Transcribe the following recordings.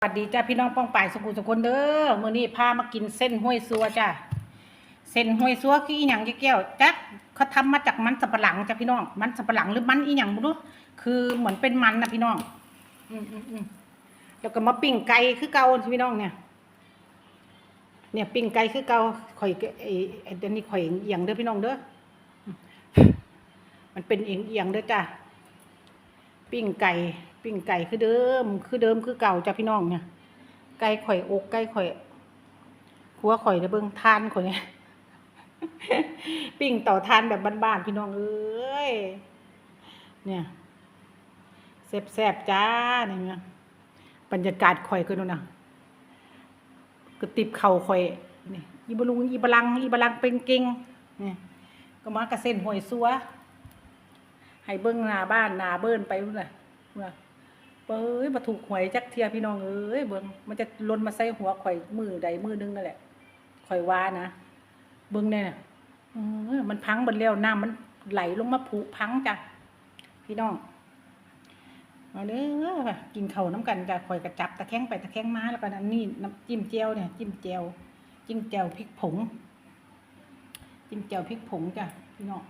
สวัสดีจ้าพี่น้องป้องป่ายสกุลสกุลเด้อมื้อนี้พามากินเส้นห้วยซัวจ้าเส้นห้วยซัวคืออีหยังแก้วจักเขาทำมาจากมันสับปะหลังจ้าพี่น้อง มันสับปะหลังหรือมันอีหยังบ่รู้คือเหมือนเป็นมันนะพี่น้อง อืมอืมอืมแล้วก็มาปิ้งไก่คือเก่าพี่น้องเนี่ย เนี่ยปิ้งไก่คือเก่าข่อยไอ้ไอ้เดี๋ยวนี้ข่อยเอียงเด้อพี่น้องเด้อมันเป็นเอียงเอียงเด้อจ้าปิ้งไก่ ปิ้งไก่คือเดิม คือเดิมคือเก่าจ้ะพี่น้องเนี่ยไก่ข่อยอกไก่ข่อยหัวข่อยเด้เบิ่งทานข่อยเนี่ยปิ้งต่อทานแบบบ้านๆพี่น้องเอ้ยเนี่ยแซ่บๆจ้าเนี่ยบรรยากาศข่อยคือนู่นน่ะก็ติบเข่าข่อยนี่อีบลุงอีบลังอีบลังเป็นเก่งนี่ก็มากระเส้นหวยซัวให้เบิ้งหน้าบ้านหน้าเบิ้นไปนู่นน่ะว่า เป้ยมาถูกหวยจักเทียพี่น้องเอ้ยเบิ้งมันจะล่นมาใส่หัวข่อยมือใดมือนึงนั่นแหละข่อยว่านะเบิ้งแน่น่ะเออมันพังหมดแล้วน้ำมันไหลลงมาผุพังจ้ะพี่น้องมาเด้อกินเข้าน้ำกันจ้ะข่อยกระจับตะแคงไปตะแคงมาแล้วก็อันนี้น้ำจิ้มเจียวเนี่ยจิ้มเจียวจิ้มเจียวพริกผง จิ้มเจียวพริกผงจ้ะพี่น้อง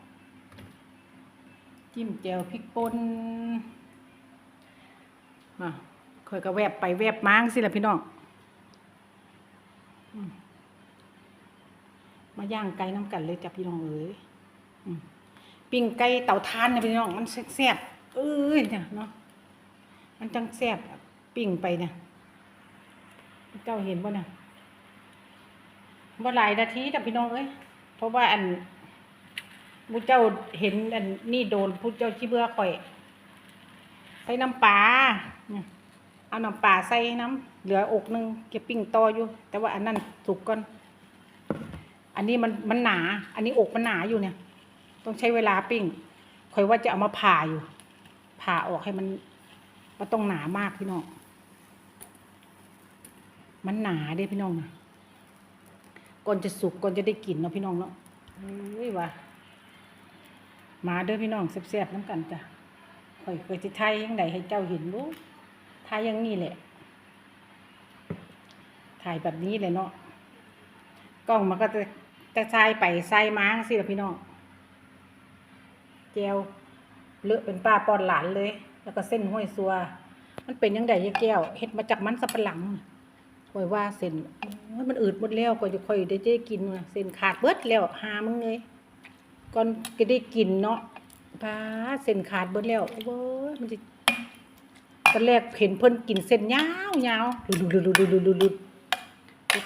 จิ้มแจ่วพริกป่น ค่อยก็แวบไปแวบมางสิล่ะพี่น้องมาย่างไก่น้ำกันเลยจ้ะพี่น้องเอ้ยปิ้งไก่เต่าทานนะพี่น้องมันแซ่บเอ้ยเนี่ยเนาะมันจังแซ่บปิ้งไปเนี่ยเจ้าเห็นบ่เนี่ยบ่หลายนาทีจ้ะพี่น้องเอ้ยเพราะว่าอันผู้เจ้าเห็นอันนี่โดนผู้เจ้าชี้เบื่อข่อย ส่น้ำปลาเอาน้ำปลาใส่น้ำเหลืออกหนึงเก็บปิ้งต่ออยู่ แต่ว่าอันนั้นสุกก่อน อันนี้มันมันหนา อันนี้อกมันหนาอยู่เนี่ย ต้องใช้เวลาปิ้งข่อยว่าจะเอามาผ่าอยู่ ผ่าออกให้มันมันต้องหนามากพี่น้อง มันหนาเด้พี่น้องนะก่อนจะสุกก่อนจะได้กินเนาะพี่น้องเนาะอุ้ยว่ะมาเด้อพี่น้องแซ่บๆน้ำกันจ้ะ ข่อยเคยสิไทยยังไดให้เจ้าเห็นรู้ทายอยังนี่แหละ ถ่ายแบบนี้เลยเนาะ กล้องมันก็จะจะใส่ไปใส่ม้างสิละพี่น้องเจวเลอะเป็นป้าป้อนหลานเลย แล้วก็เส้นห้วยซัว มันเป็นยังไงยายแก้วเฮ็ดมาจากมันสับปะหลังข่อยว่าเส้นมันอืดหมดแล้วก็จะค่อยได้เจ๊กินเส้นขาดเบิดแล้วหามึงเลยก่อนก็ได้กินเนาะ ปลาเส้นขาดเบิดแล้วโอ้ยมันจะตอนแรกเห็นเพิ่นกินเส้นยาวยาวดุดดุดดุดดุดดุดดุดดุด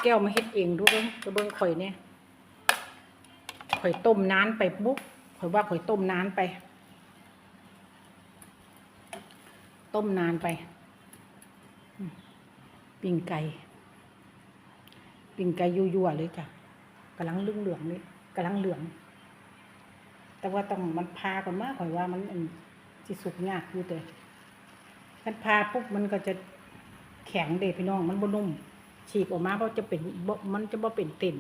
แก้วมาเฮ็ดเองดูเบิ่งกระเบิ่งข่อยเนี่ยข่อยต้มนานไปบุ๊กข่อยว่าข่อยต้มนานไป ต้มนานไปปิ้งไก่ปิ้งไก่ยั่วๆเลยจ้ะกำลังเหลืองเหลืองๆเลยกำลังเหลือง แต่ว่าต้องมันพาก่อนมากข่อยว่ามันอันสิสุกยากอยู่แต่มันพาปุ๊บมันก็จะแข็งเดพี่น้อง มันบนุ่มฉีกออกมาเพราะจะเป็นมันจะบ่เป็นเต็น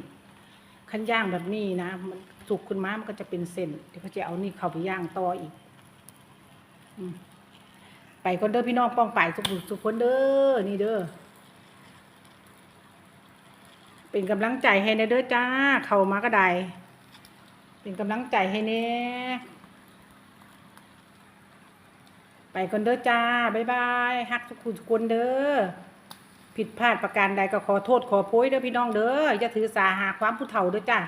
ขั้นย่างแบบนี้นะ มันสุกขึ้นมา มันก็จะเป็นเส้นเดี๋ยวเขาจะเอานี่เข้าไปย่างต่ออีกอไปก่อนเด้อพี่น้องป้องไปสุขสุขคนเด้อนี่เด้อเป็นกำลังใจให้ในเด้อจ้า เข้ามาก็ได้ เป็นกำลังใจให้เน่ไปกันเด้อจ้า บ๊ายบายฮักทุกคนทุกคนเด้อ ผิดพลาดประการใดก็ขอโทษขอโพยเด้อพี่น้องเด้อ อย่าถือสาหาความผู้เฒ่าเด้อจ้า